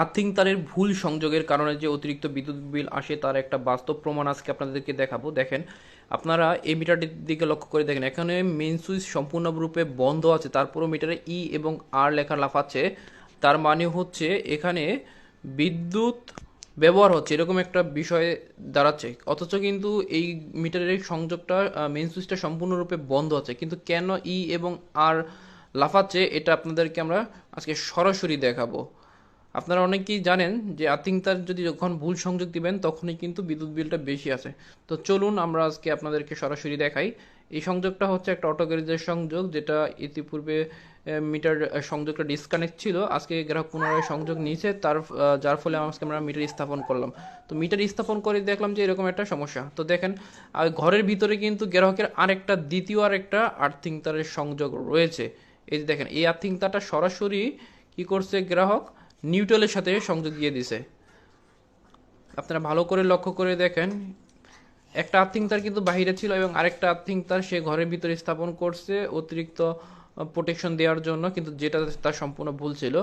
Earthing তারের ভুল সংযোগের কারণে যে অতিরিক্ত বিদ্যুৎ বিল আসে তার একটা বাস্তব প্রমাণ আজকে আপনাদেরকে দেখাবো। দেখেন, আপনারা এই মিটারটির দিকে লক্ষ্য করে দেখেন, এখানে মেন সুইচ সম্পূর্ণরূপে বন্ধ আছে, তারপরও মিটারে ই এবং আর লেখা লাফাচ্ছে। তার মানে হচ্ছে এখানে বিদ্যুৎ ব্যবহার হচ্ছে, এরকম একটা বিষয়ে দাঁড়াচ্ছে। অথচ কিন্তু এই মিটারের সংযোগটা মেন সুইচটা সম্পূর্ণরূপে বন্ধ আছে। কিন্তু কেন ই এবং আর লাফাচ্ছে, এটা আপনাদেরকে আমরা আজকে সরাসরি দেখাবো। আপনারা অনেকেই জানেন যে আর্থিং তার যদি যখন ভুল সংযোগ দিবেন, তখনই কিন্তু বিদ্যুৎ বিলটা বেশি আসে তো চলুন আমরা আজকে আপনাদেরকে সরাসরি দেখাই। এই সংযোগটা হচ্ছে একটা অটো গ্যারেজের সংযোগ, যেটা ইতিপূর্বে মিটার সংযোগটা ডিসকানেক্ট ছিল। আজকে গ্রাহক পুনরায় সংযোগ নিয়েছে, তার যার ফলে আজকে আমরা মিটার স্থাপন করলাম। তো মিটার স্থাপন করে দেখলাম যে এরকম একটা সমস্যা। তো দেখেন ঘরের ভিতরে কিন্তু গ্রাহকের আরেকটা, দ্বিতীয় আরেকটা আর্থিং তারের সংযোগ রয়েছে। এই যে দেখেন, এই আর্থিং তারটা সরাসরি কি করছে গ্রাহক? নিউট্রালের সাথে সংযোগ দিয়ে দিছে। আপনারা ভালো করে লক্ষ্য করে দেখেন, একটা আর্থিং তার কিন্তু বাহিরে ছিল এবং আরেকটা আর্থিং তার সে ঘরের ভিতরে স্থাপন করছে অতিরিক্ত প্রোটেকশন দেওয়ার জন্য, কিন্তু যেটা তার সম্পূর্ণ ভুল ছিল।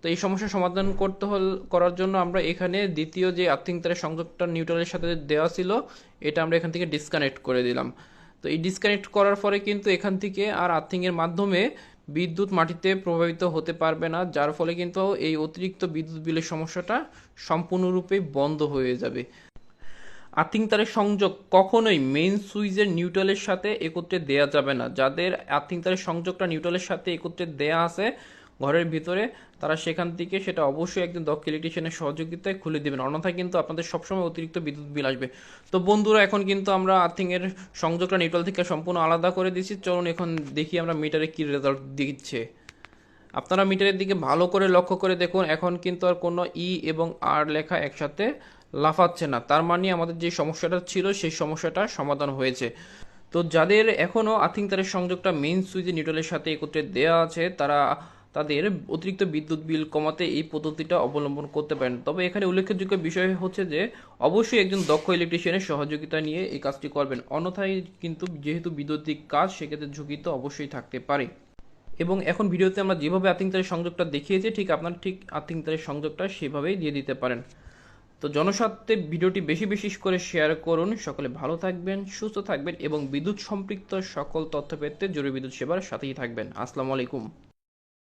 তো এই সমস্যার সমাধান করতে হল, করার জন্য আমরা এখানে দ্বিতীয় যে আর্থিং তারের সংযোগটা নিউট্রালের সাথে দেওয়া ছিল, এটা আমরা এখান থেকে ডিসকানেক্ট করে দিলাম। তো এই ডিসকানেক্ট করার পরে কিন্তু এখান থেকে আর আর্থিংয়ের মাধ্যমে বিদ্যুৎ মাটিতে প্রভাবিত হতে পারবে না, যার ফলে কিন্তু এই অতিরিক্ত বিদ্যুৎ বিলের সমস্যাটা সম্পূর্ণরূপে বন্ধ হয়ে যাবে। আর্থিং তারের সংযোগ কখনোই মেইন সুইচের নিউট্রালের সাথে একত্রে দেয়া যাবে না। যাদের আর্থিং তারের সংযোগটা নিউট্রালের সাথে একত্রে দেয়া আছে ঘরের ভিতরে, তারা সেখান থেকে সেটা অবশ্যই একজন দক্ষ ইলেকট্রিশিয়ানের সহযোগিতায় খুলে দেবেন। অন্যথায় কিন্তু আপনাদের সবসময় অতিরিক্ত বিদ্যুৎ বিল আসবে। তো বন্ধুরা, এখন কিন্তু আমরা আর্থিংয়ের সংযোগটা নিউট্রাল থেকে সম্পূর্ণ আলাদা করে দিচ্ছি চলুন এখন দেখি আমরা মিটারে কী রেজাল্ট দিচ্ছে। আপনারা মিটারের দিকে ভালো করে লক্ষ্য করে দেখুন, এখন কিন্তু আর কোনো ই এবং আর লেখা একসাথে লাফাচ্ছে না। তার মানে আমাদের যে সমস্যাটা ছিল, সেই সমস্যাটা সমাধান হয়েছে। তো যাদের এখনও আর্থিং তারের সংযোগটা মেইন সুইচে নিউট্রালের সাথে একত্রে দেওয়া আছে, তারা তাদের অতিরিক্ত বিদ্যুৎ বিল কমাতে এই পদ্ধতিটা অবলম্বন করতে পারেন। তবে এখানে উল্লেখযোগ্য বিষয় হচ্ছে যে, অবশ্যই একজন দক্ষ ইলেকট্রিশিয়ানের সহযোগিতা নিয়ে এই কাজটি করবেন। অন্যথায় কিন্তু যেহেতু বিদ্যুতিক কাজ, সেক্ষেত্রে ঝুঁকি তো অবশ্যই থাকতে পারে। এবং এখন ভিডিওতে আমরা যেভাবে আর্থিং তারের সংযোগটা দেখিয়েছি, ঠিক আপনার ঠিক আর্থিং তারের সংযোগটা সেভাবেই দিয়ে দিতে পারেন। তো জনস্বার্থে ভিডিওটি বেশি বেশি করে শেয়ার করুন। সকলে ভালো থাকবেন, সুস্থ থাকবেন এবং বিদ্যুৎ সম্পৃক্ত সকল তথ্য পেতে জরুরি বিদ্যুৎ সেবার সাথেই থাকবেন। আসসালামু আলাইকুম।